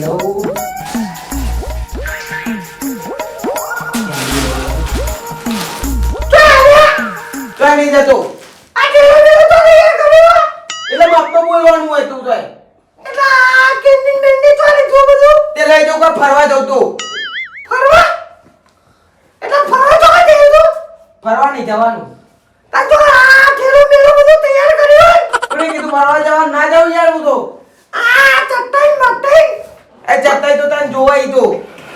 લઉં નહીં જતો એટલે બાપમાં બોલવાનું હોય તું તો તે લઈ ફરવા જાઉં તું ફરવા નહીં જવાનું કીધું ફરવા જવાનું ના જાઉં યાર હું તો એ ચત્તાઈ તો તને જોવાય તો.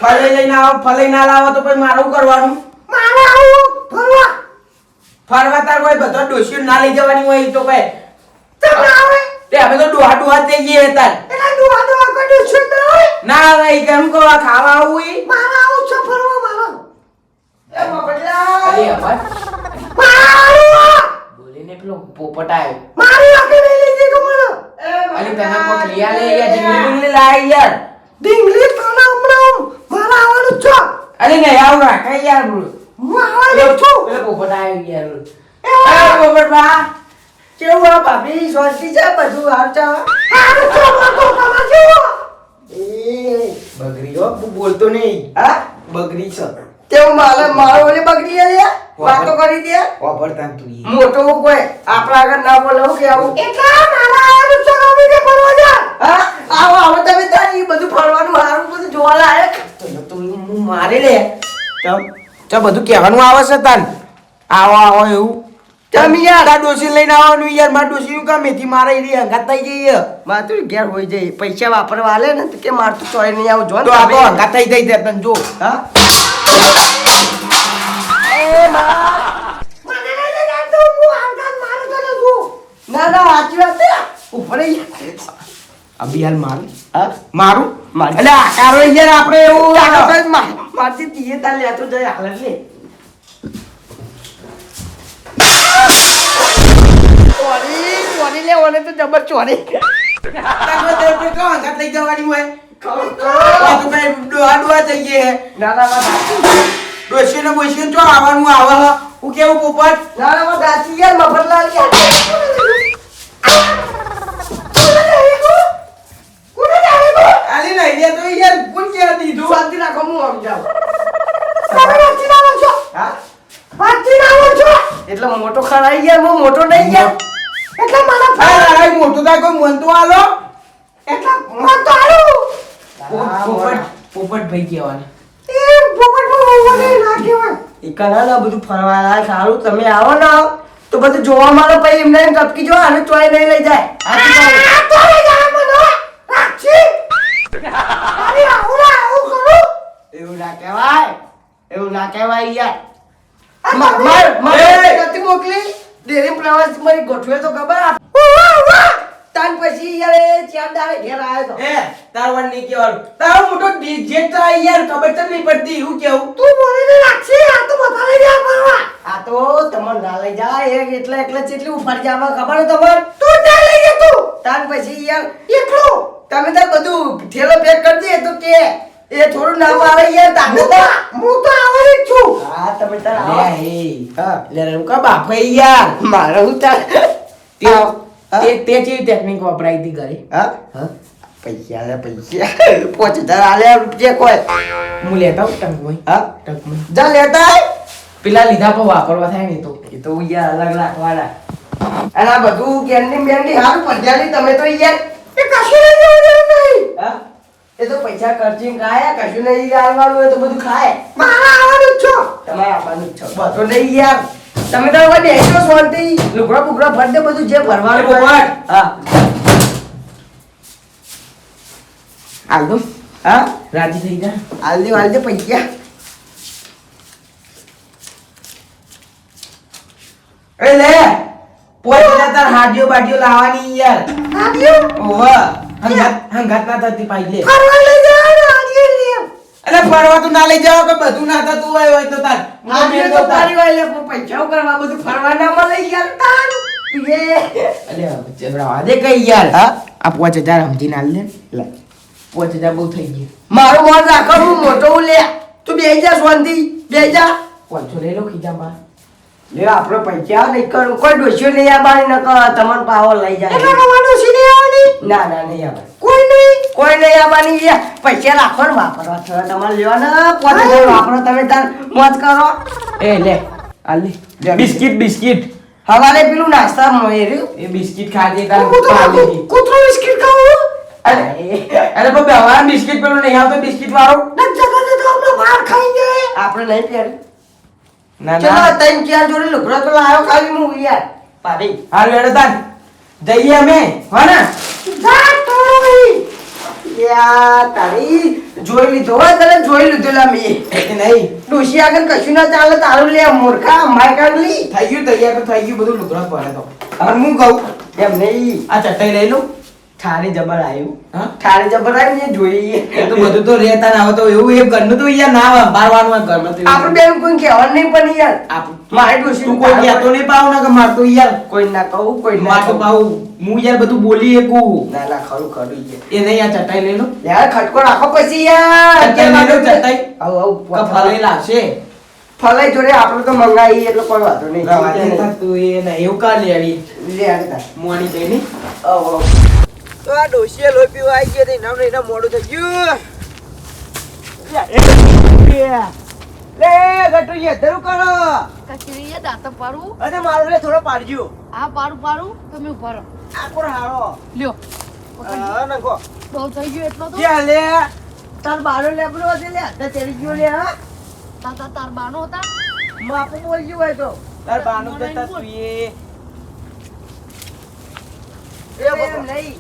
ફલે લઈને આવો ફલે ના લાવો તો પછી મારું કરવાનું? ફરવા ફરવા તાર હોય બધો ડોશીઓ ના લઈ જવાની હોય તો કઈ તે અમે તો ડોહા ડોહા થઈ જઈએ તાર. એટલે ડોહા ડોહા કડો ના ના ઈ કેમ કો ખાવા આવું ઈ? એ મફતલા અરે અમર બોલીને પેલો પોપટ આવ્યો અરે તને કોક લિયા લે યાર ઢીંગલી લે લાય યાર. ડીંગલી તને હમણાં મારા આવવાનું છો? અરે નહીં આવું રાખાય યાર હું આવવાનું છું? પેલો પોપટ આવ્યો યાર અરે પોપટ બા કેવું આ ભાભી? શાંતિ છે બધું? આવતા હારું છો તો તમે જેવો એ બગડી હો બોલતો નહીં. હા? બગડી છે. તેવું મારે મારો ઓલી બગડી લે વાતો કરી દે. વાપરતા તું મોટો કોઈ આપણા આગળ ના બોલાવું કે આવું એટલા મારા આવવાનું છે કે ફરવા જા? હા? આવો આવો તમે ત્યાં બધું હારું બધું તો તો હું મારી લે. ચમ ચમ બધું કહેવાનું આવે છે તન. આવો આવો એવું. તમે યાર તાર ડોસી લઈને આવવાનું યાર માર ડોસી નું કામ મેથી મારે ઈ હંગાત થઈ જઈએ તું ઘેર હોય જાય. પૈસા વાપરવા આલે ને તો કે મારતું તો ચોય નહીં આવું જો તો આ તો હંગાત થઈ જઈ તને જો હા? ના ના સાચી વાત ઉપર અભી હાલ મારું. હા? મારું? મારી. એટલે આકારો યાર આપણે એવું મારથી તીએ તાર લેતો જાય હાલ લે. ચોરી ચોરી લે ઓને તો જબર ચોરી. હંગાત લઈ જવાની હોય? ડોહા ડોહા ગયા હે. ના. ડોસી બોસી ચો આવવાનું આવે હું? કેવું પોપટ? ના ના યાર મફતલાલ યાર. દે તો યાર કોણ કે દીધું શાંતિ રાખો હું આમ જાઉં હા? એટલે મોટો ખરાઈ ગયા હું મોટો નહીં ગયા? એટલે મારા આ આ મોટું થાય કોઈ મન તો આલો એટલે મત તો આલું પોપટ પોપટ ભાઈ કહેવાના. એ પોપટ બોલે ના કહેવાય. એ કરા બધું ફરવા સારું તમે આવો ને તો બધું જોવા મળે પછી એમને એમ ટપકી જો આને ચોય નહીં લઈ જાય. આ તો લઈ જાય મને રાખી અરે આવું ના આવું કરું એવું ના કહેવાય એવું ના કહેવાય યાર. માર માર નથી મોકલી. ડેરી પ્રવાસ મારી ગોઠવે તો ખબર. તાન પછી યાર એ ચાર ઘેર આવ્યો તો. એ તાર વન નહીં કહેવાનું તારો મોટો ડીજે થાય યાર ખબર તો નહીં પડતી હું કેવું? તું બોલીને રાખશે આ તો બધા લઈ જાય ફરવા આ તો તમને ના લઈ જા એક એટલે એટલે જેટલી ઉફાડી જાવ ખબર તમને? તું ના લઈ જા તું. તાન પછી યાર એકલો. તમે તો બધું ઠેલો પેક કરી દે તો કે. એ થોડું ના આવે યાર તાને તો હું તો આવરી છું. હા તમે તાર આવે. હા લે રે કા બાપે યાર મારે હું તાર તે તે તે ટેકનિક વપરાઈ હતી ઘરે? હા? હા. પૈસા લે પૈસા. પોચ હજાર આલે રૂપિયા કોઈ. હું લેતા હું ટંકમાં હા? ટંકમાં. જા લેતા પેલા લીધા પર વાપરવા થાય ને તો. એ તો યાર અલગ રાખવાના અને આ બધું કેન્ડી બેન્ડી હાલ પંજાલી તમે તો યાર એ કશું નહીં. હા? એ તો પૈસા ખર્ચીને ખાય કશું નહીં આવવાનું હોય તો બધું ખાય. મારા આવવાનું છો. તમારે આવવાનું છો. બધો નહીં યાર. તમે તો હવે બેસો શાંતિ. લુગડા બુગડા ભરતે બધું જે ભરવાનું હોય. હા. હાલ. હા? રાજી થઈ જા. હાલ દે પૈસા. એ લે. પોઈ તાર હાડીઓ બાડીઓ લાવવાની યાર. હાડીઓ? ઓવા હંગાત હંગાત ના થતી પાઈ લે. ફરવા લઈ જાવ આજે લે અરે ફરવા તો ના લઈ જાવ કે બધું ના થતું હોય હોય તો તાર. આજે તો તારી. વાય લે પૈસા કરવા બધું ફરવા ના મળે યાર તાન તું એ અલે ચબડા વાદે કઈ યાર હા? આ પાંચ હજાર સમજી ના લે. લે. પાંચ હજાર બહુ થઈ ગયું. મારું મોર રાખો હું મોટો લે. તું બે જા સોંધી બે જા. પાંચસો લઈ લો ખીજા બા લે આપણે પૈસા નહીં કરું. કોઈ ડોસ્યો નહીં બારી ન તમને પાવર લઈ જાય. એટલે ડોસી નહીં ના ના નહીં આવે. કોઈ નહીં કોઈ નહીં આવવાની પૈસા રાખો ને વાપરવા છો તમારે લેવાના પોતે જઈને વાપરો તમે તાર મોજ કરો. એ લે આલી લે. Biscuit biscuit. હવારે પેલું નાસ્તા મળે રહ્યું. એ બિસ્કિટ ખાધી તાર કૂતરો બિસ્કિટ ખાવું અરે અરે પણ બેહવા બિસ્કિટ પેલું નહીં આવતો બિસ્કિટ વાળો. આપણે નહીં પહેરી ના ચલો ના. તૈન ચાર જોડે લુગડો તો લાયો ખાલી હું યાર. પાડી હાલ વેડો તાર. જઈએ અમે હો ને? જોઈ લીધો તને જોઈ લીધો લા મેં નહીં. ડોશી આગળ કશું ના ચાલે, તારું લે, મૂર્ખા, માર કાઢલી થઈ ગયું, તૈયાર તો થઈ ગયું, બધું લુગડો પડે તો. હું કહું? એમ નહીં. આ ચટાઈ લઈ લઉં ઠારી જબર આવ્યું હા? ઠારી જબર આવ્યું ને જોઈએ. એ તો બધું તો રહેતા ના હોય એવું એ ઘરનું તો યાર ના બારવાનું ઘરમાં તો આપણે બેન કોઈ કહેવાનું નહીં પણ યાર. મારે તો શું કોઈ કહેતો નહીં પાવ ના કે માર તો યાર કોઈ ના કહું કોઈ ના માર તો પાવ હું યાર બધું બોલી એકું ના ના ખરું ખરું યાર. એ નહીં આ ચટાઈ લઈ લો. યાર ખટકો રાખો પછી યાર. ચટાઈ લઈ લો ચટાઈ. આવું આવું કફાલે લાવશે. ફલાઈ જોડે આપણે તો મંગાવી એટલે કોઈ વાંધો નહીં. તું એ ના એવું કા લેવી? લે આને. મોણી જઈને આવો. તો આ ડોશીએ લોહી પીવા આવી ગયા એના એના મોડું થઈ ગયું. લે ગટુજી ધરું કરો. કચરીએ દાંત પાડું. અને મારું લે થોડો પાડજો. આ પાડું પાડું તમે ઊભા રહો. આ કોણ હારો? લ્યો. હા નખો. બહુ થઈ ગયો એટલો તો. ક્યાં લે. તાર બારો લેબલો હતી લે. તે તેરી ગયો લે હા. તાર તાર બાનો હતા. માપો ગયો હોય તો. તાર બાનું તો તાર સુઈએ. બોલ. નહીં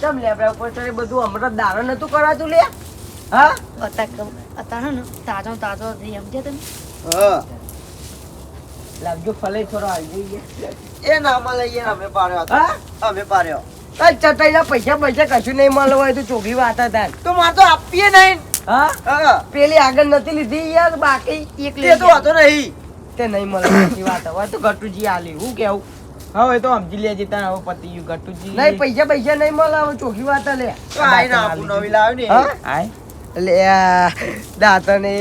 ચમ લેબડા ઉપર ચડે બધું હમણાં દારો નતું કરાતું લે? હા? અત્યારે અત્યારે ને તાજો તાજો હતી એમ છે તમે હા. લાવજો ફલે થોડો આવી જઈએ એ નામાં લઈએ અમે પાડ્યો હા? અમે પાડ્યો. તાર ચટાઈના પૈસા પૈસા કશું નહીં મળે હોય તો ચોખી વાત હતા તો મારે તો આપીએ નહીં. હા? હા. પેલી આગળ નથી લીધી યાર બાકી એક લીધી તો વાંધો નહીં. તે નહીં મળે વાત હવે તો ગટુજી આલી હું કેવું? હવે તો સમજી લેજે તાર હવે પતી ગયું ગટુજી નહીં પૈસા પૈસા નહીં મળે હવે ચોખી વાત લે તો આઈને આપું નવી લાવ્યો ને. આય લે આ દાંતને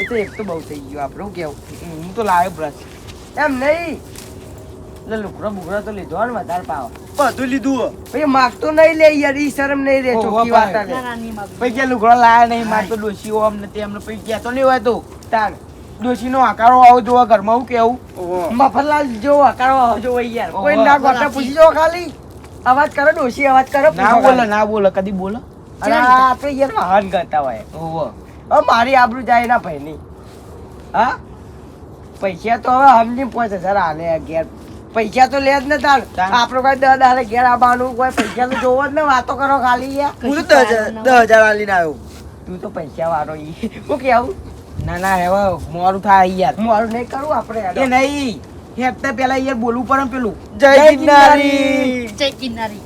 એ તો એક તો બહુ થઈ ગયું આપણે હું કેવું? હું તો લાવ્યો બ્રશ એમ નહીં? એટલે લુકડો બુકડો તો લીધો ને વધારે પાવ. બધું લીધું ભાઈ માગતો નહીં લે યાર ઈ શરમ નહીં રે ચોખી. વાત ના લે ભાઈ નહીં માગું. લાયા નહીં માર તો ડોશી ઓમ ને તેમ ને પૈસા તો નહીં હોય તો. તાર ડોશી નો આકારો આવો જોવા ઘરમાં હું કેવું. મફતલાલ જો આવો જો યાર. કોઈ ના ગોટા પૂછી જો ખાલી. અવાજ કરો ડોશી અવાજ કરો ના બોલો ના બોલો કદી બોલો? અરે આપણે યાર મહાન કરતા હોય. ઓહો. મારી આબરૂ જાય ના ભાઈની. હા? પૈસા તો હવે હમની પાંચ હજાર હાલે ઘેર. પૈસા તો લે જ ને તાર. આપણો કઈ દસ હાલે ઘેર આવવાનું કોઈ પૈસા તો જોવો જ ને વાતો કરો ખાલી યાર. હું તો દસ હજાર- આલીને આવ્યો. તું તો પૈસા વાળો ઈ. હું કેવું? ના ના હવે મોરું થાય યાર. મોરું નહીં કરું આપણે એ નહીં હેપતા પેલા યાર બોલવું પડે પેલું. જય કિનારી જય કિનારી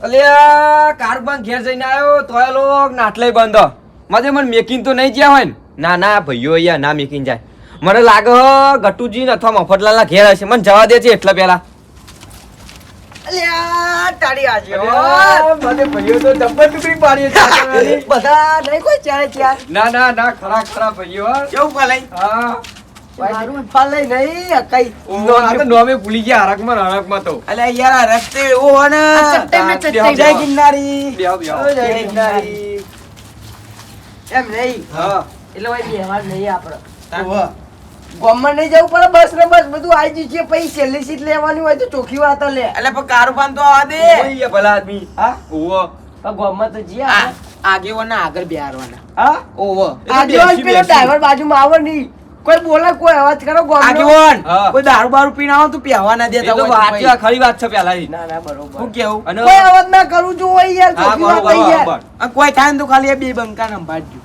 અલ્યા કારબાન ઘેર જઈને આવ્યો તોય લોક નાટલે બંધ. મારે મને મેકિંગ તો નહીં જ્યાં હોય ને. ના ના ભાઈઓ અહીંયા ના મેકિંગ જાય. મને લાગે ગટુજી ને અથવા મફતલાલના ઘેર હશે. મને જવા દે છે એટલા પહેલા. અલ્યા તારી આજે મને ભાઈઓ તો ડબ્બલ ટુકડી પાડીએ છે. બધા નહીં કોઈ ચારે ચાર ના ના ના ખરા ખરા ભાઈઓ કેવું ભલાઈ હા. મારું ગામમાં નહીં જવું પડે બસ ને બસ બધું આવી જશે પછી છેલ્લી સીટ લેવાની હોય તો ચોખ્ખી વાત લે. એટલે પણ કારુબાન તો આવા દે. ભલા આદમી. હા? ઓવો પણ ગામમાં તો જઈએ આ આપણે. આગેવાના આગળ બિહારવાના. હા? ઓવો બેસી, પેલો ડ્રાઈવર બાજુમાં આવે નહીં. કોઈ બોલે કોઈ અવાજ કરો. આગેવાન. કોઈ દારૂ બારૂ પીને આવો તો પીવા ના દેતા તો વાત છે, ખરી વાત છે પેલા ના ના બરોબર. હું કેવું? કોઈ અવાજ ના કરું જો હોય યાર. કોઈ થાય તો ખાલી આ બે બંકા સંભાળજો.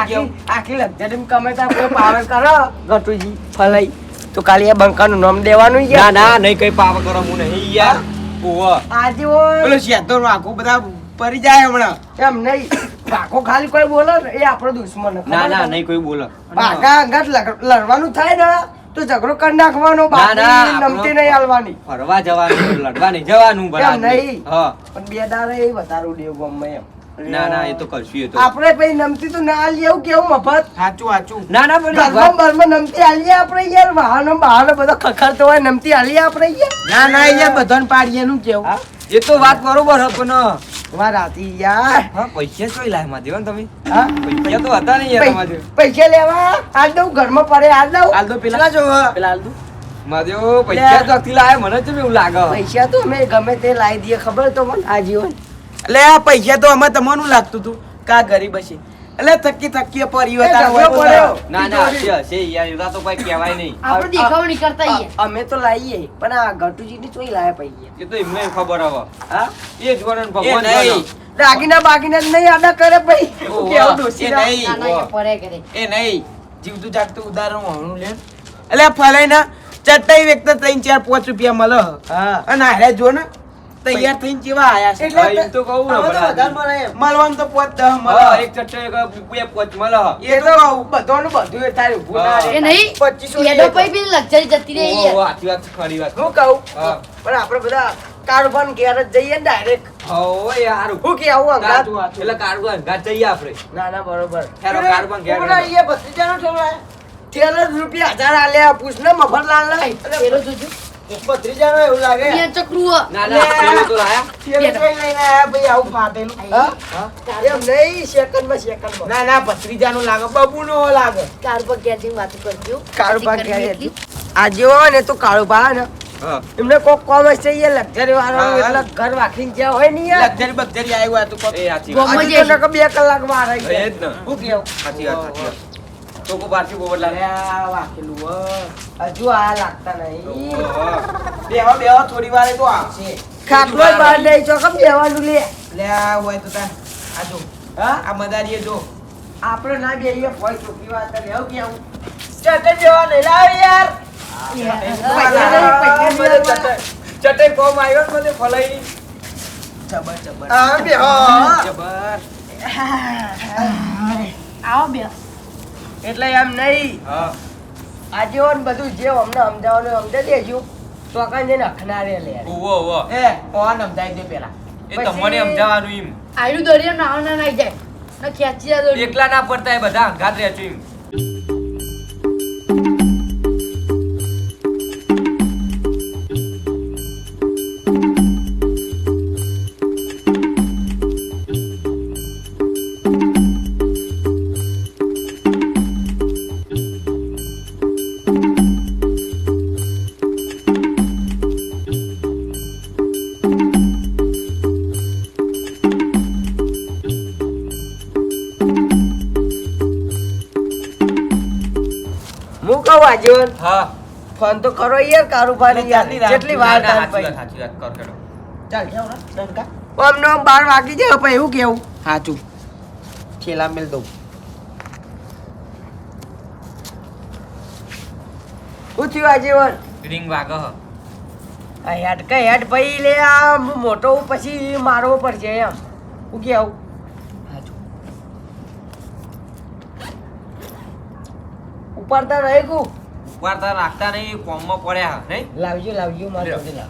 આખી આખી લક્ઝરી કમે કોઈ પાવર કરો? ગટુજી ફલાઈ. તો ખાલી આ બંકાનું નામ દેવાનું યાર ના નહીં કઈ પાવ કરો હું નહીં યાર. ઓહો આજે હોય. પેલો શેતો આખો બધા પરી જાય હમણાં. એમ નહીં. પાકો ખાલી કોઈ બોલો એ આપણો દુશ્મન ના ના નહીં કોઈ બોલો. પાકા અંગાત લડવાનું થાય ને તો ઝઘડો કરી નાખવાનો બાકી નમતી નહીં હાલવાની. ફરવા જવાનું લડવા નહીં જવાનું નહીં. હા. પણ બે દારે એ વધારું દેવ ગમે એમ. ના ના એ તો કરશું એ તો. આપણે પછી નમતી તો ના એવું કેવું મફત? સાચું સાચું. ના ના પણ ઘરમાં બરમાં નમતી આલીએ આપણે યાર? વાહનો બહાનો બધો ખખડતો હોય નમતી આલીએ આપણે યાર? ના ના યાર બધાને પાડીએ નું કેવું? એ તો વાત બરોબર હ પણ વાર આતી યાર. હા પૈસા ચોઈ લાયમાં ને તમે? હા? પૈસા તો હતા નહીં યારમાં પૈસા લેવા? આજ દઉં ઘરમાં પડે આજ દઉં. હાલ દો પેલા. જો પેલા હાલ દો. માધ્યો પૈસા તો થી લાય મને જ એવું લાગે? પૈસા તો અમે ગમે તે લાવી દઈએ ખબર તો મને આ જીવન એટલે આ પૈસા તો અમે તમારું લાગતું હતું. કા ગરીબ હશે? એટલે થકી થકી પરી એ ઝઘડો પડ્યો. ના ના હશે હશે યાર એવા તો કોઈ કહેવાય નહીં. આપણે દેખાવ કરતા અમે તો લાવીએ પણ આ ગટુજી ની ચોઈ લાયા પૈસા. એ તો એમને ખબર હવે. હા? એ જ વરણ ભગવાન એ દાગીના બાગીના નહીં આડા કરે ભાઈ કેવું એ ના? પડે કરે એ નહીં. જીવતું જાગતું ઉદાહરણ હોવાનું લે. એટલે ફલાઈ ના ચટાઈ વ્યક્ત ત્રણ ચાર પાંચ રૂપિયા મળે હા. અને હારે જો ને તૈયાર થઈને કેવા આયા છે. એટલે એમ તો કહું ને ભલા. મળે. મળવાનું તો પોત દહ હા, એક ચટ્ટો એક બે પોચ મળે. એ તો બધાનું બધું એ તારે ઊભું ના એ નહીં પચીસો એનો પૈ બી લક્ઝરી જતી રહી ઈએ સાચી વાત ખરી વાત હું કહું પણ આપણે બધા કાર્બન ઘેર જ જઈએ ને ડાયરેક્ટ હો, યાર. હું કે આવું અંગાત. એટલે કાર્બન અંગાત જઈએ આપણે. ના ના બરોબર. હેરો, કાર્બન ઘેર હેરો. એ ભત્રીજાનો ઠેલો તેર રૂપિયા હજાર આલ્યા પૂછ ને મફતલાલ ને. પેલો જોજો ભત્રીજાનો એવું લાગે. અહીંયા ચકરું હ. ના ના તો લાયા. લઈને આયા ભાઈ આવું ફાટેલું. એમ નહીં સેકન્ડમાં સેકન્ડમાં. ના ના ભત્રીજાનું લાગે. બબુનો લાગે. કાર પર ઘેર કરજો. કાળુભા વાતી ઘેર કરવી હતી. આ જેવો હોય ને તો કાળુભા ને. એમને કોક કોમર્સ છે લક્ઝરી વાળો. એટલે ઘર વાખીને જ્યાં હોય ને યાર. લક્ઝરી બક્ઝરી આવ્યું આ તો એ સાચી વાત. ગોમાં હજુ તો નકર બે કલાકમાં રહી એ જ ને. હું કેવું? સાચી વાત, સાચી વાત. ચોખ્ખું પારસી પોપટલાલ. લાગે આ વાકેલું. હજુ આ લાગતા નહીં. બેહો બેહો થોડી વારે તો આવશે ખાટલો બહાર નહીં કમ બેવાનું લે? લે આ હોય તો તાર. આ જો. હા? આ મદારીએ જો. આપણે ના બેહીએ ફોય ચોકી વાત કરે એવું કેવું? ચટે બેવા ને લાવ યાર. ચટે કોમ આવ્યો ને મને ફલાઈ. જબર જબર. જબર. આવો બે એટલે એમ નહીં. હા. આજે હોય ને બધું જે અમને સમજાવવાનું સમજાવી દેજો. ચોકાને જઈને અખનારે લે ઓવો ઓવો એ કોણ સમજાવી દે પેલા? એ તમને સમજાવવાનું એમ. આયુ દરિયો નાવ ના નાઈ જાય. ના ખેંચી જાય એકલા ના પડતા એ બધા ઘાત રહે છે એમ. હું હા. ફોન તો કરો યાર કારુબારી યાર. કેટલી વાર ના, ના, થાય ભાઈ સાચી વાત, કર, કેડો ચાલ જાવ રે ડંકા આમ ને વાગી જાય પણ એવું કેવું? સાચું છેલા મેલ દઉં. ઉઠ્યું આજીવન રિંગ વાગો હેડ કે હેડ ભાઈ લે આ મોટો પછી મારવો પડશે એમ. હું કેવું? ઉપર ઉપાડતા રહી ગયું. ઉપાડતા રાખતા નહીં કોમમાં પડ્યા નહીં? લાવજો લાવજો મારે લાવ.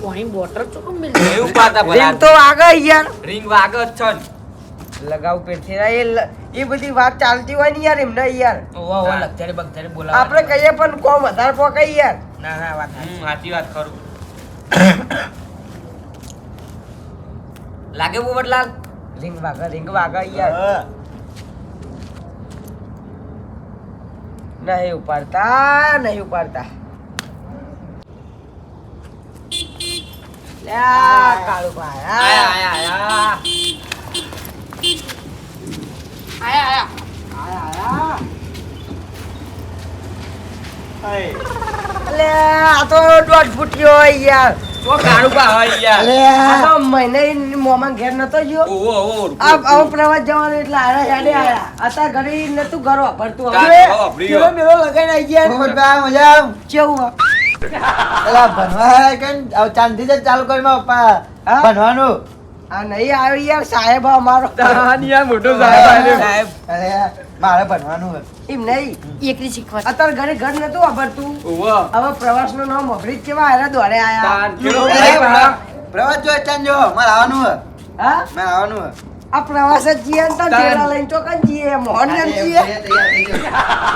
પાણી બોટલ ચોખ્ખું મિલ એ પાતા ભલા. રીંગ તો આગળ યાર. રિંગ વાગે જ છે લગાવ પેઠી એ એ બધી વાત ચાલતી હોય ને યાર એમને યાર. ઓવા ઓવા હા. લક્ઝરી બોલા આપણે કહીએ પણ કોમ વધારે પોકાય યાર. ના ના વાત સાચી. વાત ખરું લાગે પોપટલાલ રિંગ વાગા રિંગ વાગા યાર. નહીં ઉપાડતા નહીં ઉપાડતા. કાળુભાઈ, આ. આયા આયા આયા. આયા આયા. આયા, આયા. આ તો દોઢ ફૂટ્યો યાર. તો કાળુબા હોય આ તો મહિને મોમાં ઘેર નતો ગયો. ઓવો ઓવો આ પ્રવાસ જવાનો એટલે આયા હેડે આયા. અત્યારે ઘરે નતું ઘર વાપરતું. હવે ઘર વાપર્યું. પેલો મેલો લગાઈને આઈ ગયા કેવું? પેલા ભણવા કઈ ચાંદી જ ચાલુ કરી પપ્પા. હા? ભણવાનું? આ નહીં આવ્યો યાર સાહેબ અમારો. મોટો સાહેબ અરે મારે ભણવાનું હોય. એમ નહીં? એકરી શીખવા. અત્યારે ઘરે ઘર નતું વાપરતું. હવે પ્રવાસનું નામ અભરિત કેવા હારા દોડે આયા. પ્રવાસ? જો એટલે જો મારે આવવાનું હોય. હા? મારે આવવાનું હોય. આ પ્રવાસ જ જીએ ને તો. ઢેલા લઈને ચોકન જીએ મોહન ને જીએ.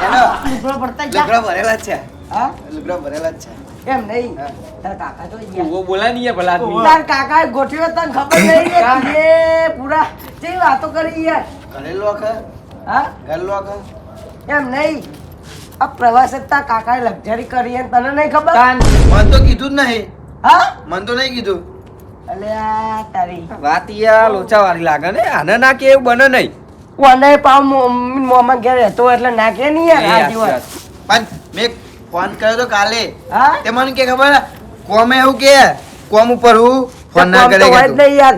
એનો લુગડો પડતા જા લુગડા ભરેલા છે. હા? લુગડા ભરેલા છે. એમ નહીં? તાર કાકા તો ઓ બોલા નહીં ભલા આદમી. તાર કાકા ગોઠવ્યો તને ખબર નહીં કે? પૂરા. જે વાતો કરી યાર. કરેલો આખા હા? ઘરેલું આખા એમ નહીં. આ પ્રવાસ તાર કાકાએ લક્ઝરી કરી તને નહીં ખબર? મન તો કીધું જ નહીં. હા? મન તો નહીં કીધું. અલ્યા તારી. વાત યા લોચા વાળી લાગે ને. આને ના કે એવું બને નહીં. કોને પાવ મોમાં ઘેર રહેતો હોય એટલે નાખે નહીં યાર પણ મેં ફોન કર્યો તો કાલે. હા? તે મને કે ખબર કોમે એવું કે કોમ ઉપર હું. ફોન ના તો કરે કે તું. નહીં યાર.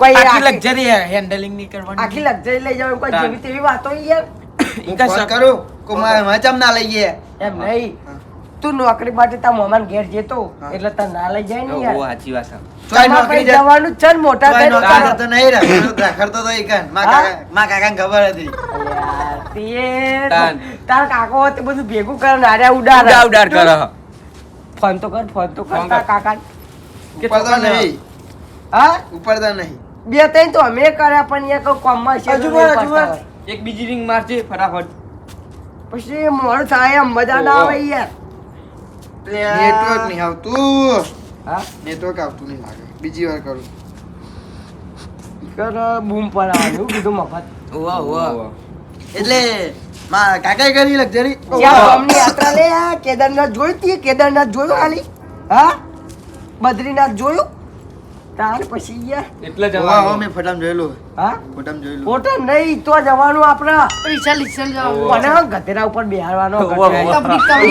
કોઈ આખી લક્ઝરી હેન્ડલિંગ નહીં કરવાની આખી લક્ઝરી લઈ જવાનું કોઈ. જેવી તેવી વાતો યાર હું ફોન કરું કે મારે મચમ ના લઈએ એમ નહીં તું નોકરી માટે તાર મોમાન ઘેર જતો. એટલે તાર ના લઈ જાય ને યાર સાચી વાત છે. નોકરી જવાનું જ છે ને મોટા તારા. જતો નહીં રખડતો તો ઈકન. માં? કાકા માં કાકાને ખબર હતી તે. તાર કાકો હોત તો બધું ભેગું કરે નાર્યા આર્યા ઉડાડે. ઉડા ઉડાડ કરે ફોન તો કર ફોન તો કર. કાકા ઉપડતા નહીં. હા? ઉપડતા નહીં. બે ત્રણ તો અમે કર્યા પણ એક કોમમાં છે હજુ એક બીજી રિંગ મારજે ફટાફટ. પછી મોડું થાય એમ મજા ના આવે યાર. નેટવર્ક નહીં આવતું. હા? નેટવર્ક આવતું નહીં લાગે. બીજી વાર કરું. કર બૂમ પડાવવાનું કીધું મફત. ઉવ્વ. એટલે માં કાકા કરી લગજરી યાર ગામની યાત્રા લે કેદારનાથ જોઈ તી કેદારનાથ જોયું ખાલી? હા? બદ્રીનાથ જોયું? તાર પછી એટલે જવાનું. મેં ફટામ જોયેલું હા? ફટામ જોયેલું. ફોટો નહીં તો જવાનું આપણા. વિશાલ વિશાલ જવાનું. કોને ગધેરા ઉપર બેહારવાનો. ગધેરા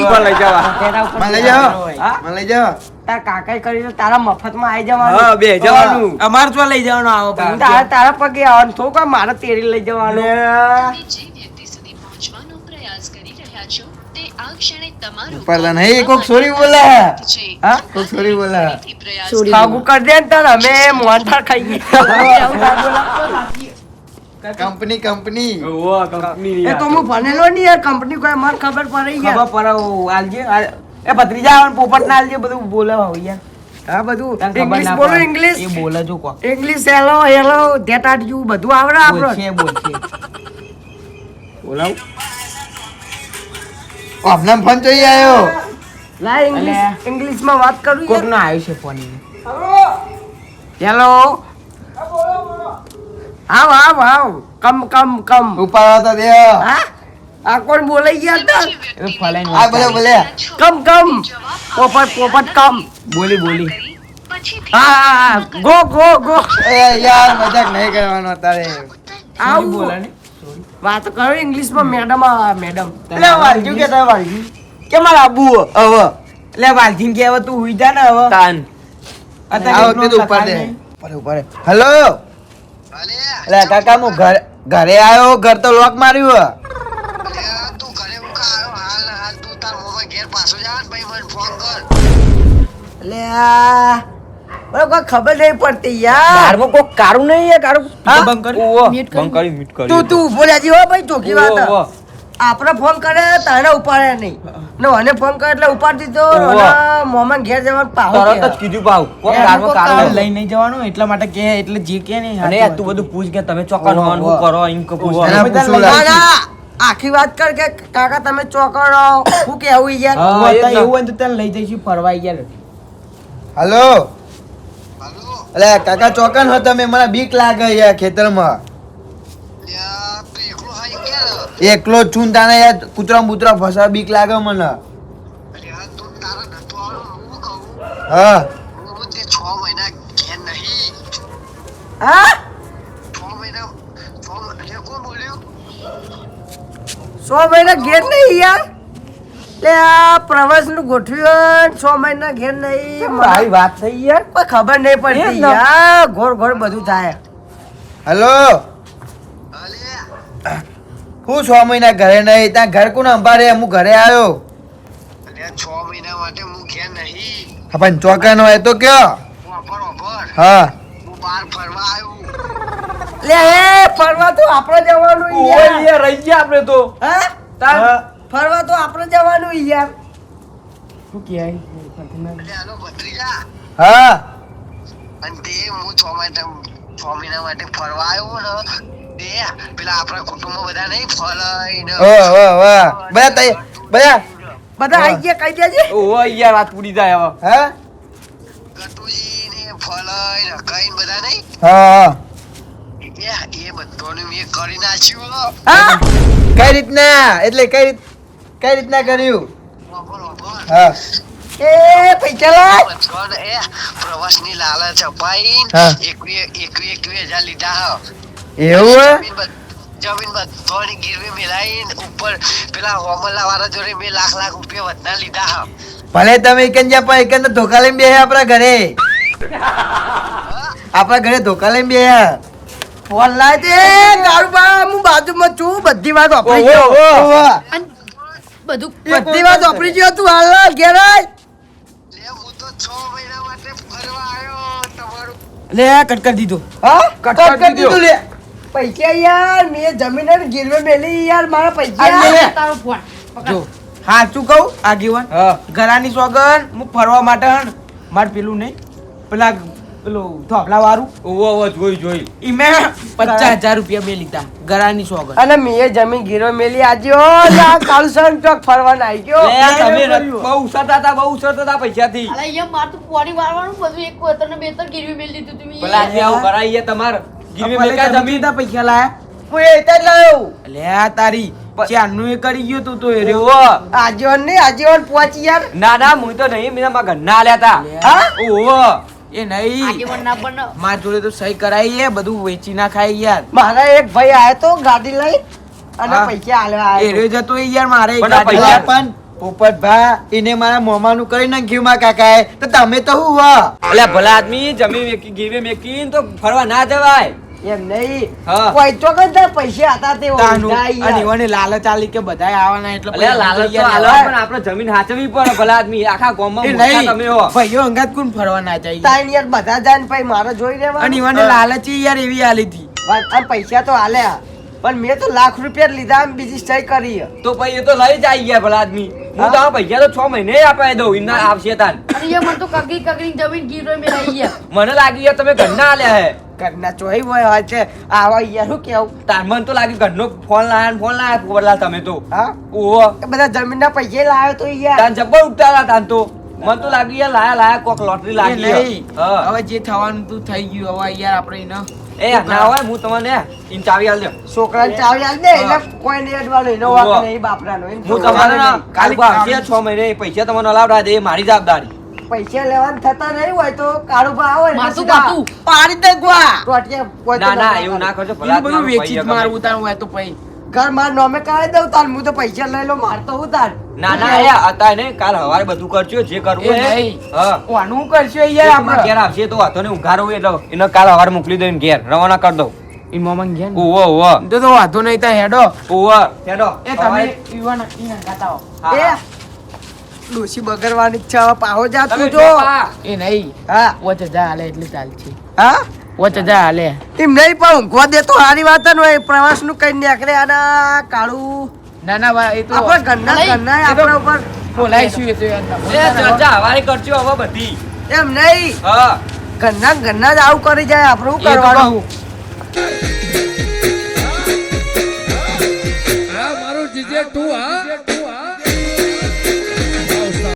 ઉપર લઈ જવા. ઉપરમાં લઈ હોય. હા? લઈ તાર કરીને તારા મફતમાં આવી જવાનું. હા બે જવાનું. અમારે તો લઈ જવાનું આવો તારા તારા પગે આવવાનું થોડું મારા મારે તેરી લઈ જવાનું તમે જે વ્યક્તિ સુધી પહોંચવાનો પ્રયાસ કરી રહ્યા છો તે આ ક્ષણે તમારો ઉપડતા નહીં. કોક સોરી બોલે. હા? કોક સોરી બોલે. પ્રયાસ ખાગું દે ને તારા. અમે મોહનથાળ ખાઈ કંપની કંપની. ઓ કંપની એ તો. હું ભણેલો નહીં યાર. કંપની કોઈ મને ખબર પડે ખબર યાર પડે ઓ, આલજે. એ ભત્રીજા આવન પોપટ ના આલજે બધું બોલે હવે યાર. હા બધું ઇંગ્લિશ બોલો પડે. ઇંગ્લિશ એ બોલે જો કો English hello hello that are you બધું આવડે આપણો છે બોલ છે બોલાવ હમણાં ફોન જોઈ આવ્યો લા ઇંગ્લિશ ઇંગ્લિશમાં વાત કરું કોક નો આવ્યો છે ફોન હેલો આવ આવ આવ. કમ કમ કમ. ઉપાડો તો દે આ કોણ બોલાઈ ગયા તાર એ ફલાઈને આ બોલે બોલે. કમ કમ. પોપટ પોપટ કમ. બોલી બોલી. હા હા હા. Go go go. એ યાર મજાક નહીં કરવાનો તારે આવ. બોલે ને વાત કરો ઇંગ્લિશમાં મેડમ મેડમ એટલે વાલજી કે તારે વાલજી? કે મારે આબુ હવે એટલે વાલજી કે હવે તું હુઈ જા ને હવે. તાન. આ વખતે ઉપર દે. ઉપર ઉપર હેલો. એટલે કાકા હું ઘર ઘરે આવ્યો ઘર તો લોક માર્યું એટલે આ. મને કોઈ ખબર નહીં પડતી યાર. બારમાં કોઈ કારું નહીં યાર કારું? બંધ કરી. મ્યુટ કરી. બંધ કરી, મ્યુટ કરી. તું તું ઊભો રહેજે હો ભાઈ ચોકી વાત. આપણે ફોન કરે તારે ઉપાડે નહીં. ને મને ફોન કરે એટલે ઉપાડ દીધો. ઉવ્વ. અને મોમાં ઘેર જવાનું પાવ તરત જ કીધું પાવ કોક કારમાં કોક કારું કારું લઈ નહીં. જવાનું એટલા માટે કે એટલે જે કે નહીં. અરે તું બધું પૂછ કે તમે ચોકન હોવાનું. કરો એમ કે પૂછ. આખી વાત કર કે કાકા તમે ચોકડો. શું કેવું યાર? એવું હોય તો તને લઈ જઈશું ફરવા યાર. હલો. એટલે કાકા ચોકન હો તમે મને બીક લાગે યાર ખેતરમાં. એકલો જ છું તાને યાર કૂતરા બૂતરા ફસા બીક લાગે મને. હા હા. સો મહિના ઘેર નહીં યાર. લે આ પ્રવાસનું ગોઠવ્યું છ મહિના ઘેર નહીં. મારી વાત થઈ યાર? કોઈ ખબર નહીં એ પડતી. યાર. ઘોર ઘોર બધું થાય. હલો? હું છ મહિના ઘરે નહીં. ત્યાં ઘર કોને અંબારે હું ઘરે આવ્યો. છ હા, પણ ચોકન હોય તો કયો? હા લે બહાર ફરવા તો આપણે જવાનું યાર. રહી ગયા આપણે તો. હા. ફરવા તો આપણે જવાનું યાર. શું કહેવાય? હા. અને તે હું છ મહિના છ મહિના માટે ફરવા આવ્યો ને તે પેલા આપણા કુટુંબ બધા નહીં ફરે ને ઓ વાહ વાહ બધા તૈ- બધા? બધા આઈ ગયા કઈ દેજે. ઓહો યાર વાત પૂરી જાય હવે. હા? ગટુજી ને ફલય ને કઈ ને બધા નહીં? હા એ એ બધાનું મેં કરી નાખ્યું હા. કઈ રીતના? એટલે કઈ રીત કઈ રીતના કર્યું. હા. એ પૈસા લાય. બધાને એ લાલચ અપાઈને એકવી એકવી એકવી હજાર લીધા એવું જમીન બધ- જમીન બધાની ઉપર પેલા હોમલા વાળા જોડે મેં લાખ લાખ રૂપિયા વધના લીધા ભલે તમે એકન જ્યાં પણ એકન તો ધોકા લઈને બેહ્યા આપણા ઘરે. આપણા ઘરે ધોકા લઈને બેહ્યા ફોન લાય દે તારું બા હું બાજુમાં છું બધી વાત વાપરી ગયો બધું બધી વાત વાપરી ગયો તું? હાલ ઘેર લે હું તો છ મહિના માટે ફરવા આવ્યો તમારું. લે કટ કરી દીધો. હા? કટ કરી દીધો. લે. પૈસા યાર મેં જમીન ગીરવે મેલી યાર મારા પૈસા આ તારો ફોન પકડ. જો સાચું કહું? આગેવાન હા. ઘરાની સોગન હું ફરવા માટે માર પેલું નહીં પેલા પેલું થોપલા વાળું ઓહો ઓહો જોઈ જોઈ. ઈ મેં પચાસ રૂપિયા મેં લીધા. ઘરાની સોગન અને મેં જમીન ગીરવે મેલી આજે ઓ લા કાળુસન ચોક ફરવા નાઈ ગયો. લે તમે બહુ ઉછળતા હતા બહુ ઉછળતા હતા પૈસાથી. અલા, અહીંયા માર તો પોણી વાળવાનું બધું એક વતન ને બે ગીરવી મેલી દીધું તું પેલા આદમી આવું કરાઈએ તમાર. ગીરવે મેકા જમીન. કેટલા પૈસા લાયા? હું એ જ લાયો. લે તારી. ચારનું એ કરી ગયો તું તો એ રે આજીવન ને આજીવન પહોંચી યાર. ના ના હું તો નહીં મેં મારા ઘરના હા? ઓહો એ નહીં. માર જોડે તો સહી કરાઈ હે બધું વેચી ના ખાય યાર. મારા એક ભાઈ આયો તો ગાડી લઈ અને પૈસા આલવા એ રે રહ્યો જતો યાર મારે પૈસા પણ પોપટભા એને મારા મોમાનું કરી નાખ્યું માં કાકાએ. તો તમે તો હું એટલે ભલા આદમી જમીન મેકી ગીરવે મેકીને તો ફરવા ના જવાય. એમ નહીં. કોઈ તો કદા પૈસા હતા તે. અને ઈવોને લાલચ આલી કે બધાય આવવાના એટલે એટલે લાલચ. પણ આપણે જમીન હાચવી પડે ભલા આદમી. આખા ગામમાં મોટા તમે હો. ભાઈઓ અંગાત કોણ ફરવા ના જાય? તાઈન યાર બધા જાય ભાઈ મારે જોઈ અને લેવાનું ઈવોને લાલચ યાર એવી આલી હતી. વાત- પૈસા તો આલ્યા. પણ મેં તો લાખ રૂપિયા લીધા અને બીજી સહી કરી. તો પછી એ તો લઈ જાય ગયા ભલા આદમી. હું તો પૈસા તો છ મહિને આપાઈ દઉં ઇના આવશે તાન. અરે મને તો કગી કગી જમીન ગીરવી લઈ ગયા. મને લાગી ગયા તમે ઘરના આલ્યા હે. ઘરના ચોઈ હોય હોય છે. આવા યાર શું કેવું? તાર મને તો લાગે ઘરનો ફોન લાયા ફોન લાયા. પોપટલાલ તમે તો. હા? ઓહો. બધા જમીનના પૈસે લાવ્યો તો યાર. તાર જબ્બર ઉઠાલા તાન તો. મને તો લાગ્યું યાર લાયા લાયા કોક લોટરી લાગી હવે જે થવાનું તું થઈ ગયું હવે યાર આપણે એને એ ના હોય હું તમને ઇન ચાવી આલ દે છોકરાને ચાવી આલ દે એટલે કોઈ નહીં અડવાનું એનો વાંક નહીં બાપરાનો. હું તમારે કાલે નહીં. કાલ છ મહિને પૈસા તમને અલાવડા દે મારી જવાબદારી. પૈસા લેવાનું થતા નહીં હોય તો કાળું ભાવ હોય એટલે માથું પાતું. પાડી દે ગુઆ. ટોટિયા કોઈ ના ના ના એવું ના કરજો. ભલા બધું વેચી મારું પૈયા મારવું ગમે. તારું હોય તો પછી. ઘર માર નોમે કરાવી દઉં તાર. હું તો પૈસા લઈ લો મારતો હું તાર ના ના એ હતા ને કાલ હવારે બધું કરજો જે કરવું હે. હા. કોનું કરશે યાર આપણે? ઘેર આવશે તો વાંધો નહીં ઉઘારો એટલે એને કાલ હવારે મોકલી દઉં ઘેર. રવાના કરી દઉં. ઈ ગયા ઓવો ઓવો તો તો વાંધો નહીં તા હેડો. ઓવો હેડો. એ તમે એ હા. ડોશી બગડવાની ઈચ્છા હવે પાહો જા તું જો. એ નહીં. હા. વચ્ચે જા હાલે એટલે ચાલશે હા? વચ્ચે જા હાલે. એમ નહીં પણ ઊંઘવા દે તો સારી વાત જ હોય. પ્રવાસનું કઈ નીકળે અને કાળું. ના ના વા- એ તો આપણે એ તો આપણા ઉપર. બોલાઈશું એ તો યાર એ ચર્ચા હવારે કરજો હવે બધી. એમ નહીં. હા. ઘરના ઘરના જ આવું કરી જાય. આપણે કરવાનું? કહું. મારું જીજે તું આ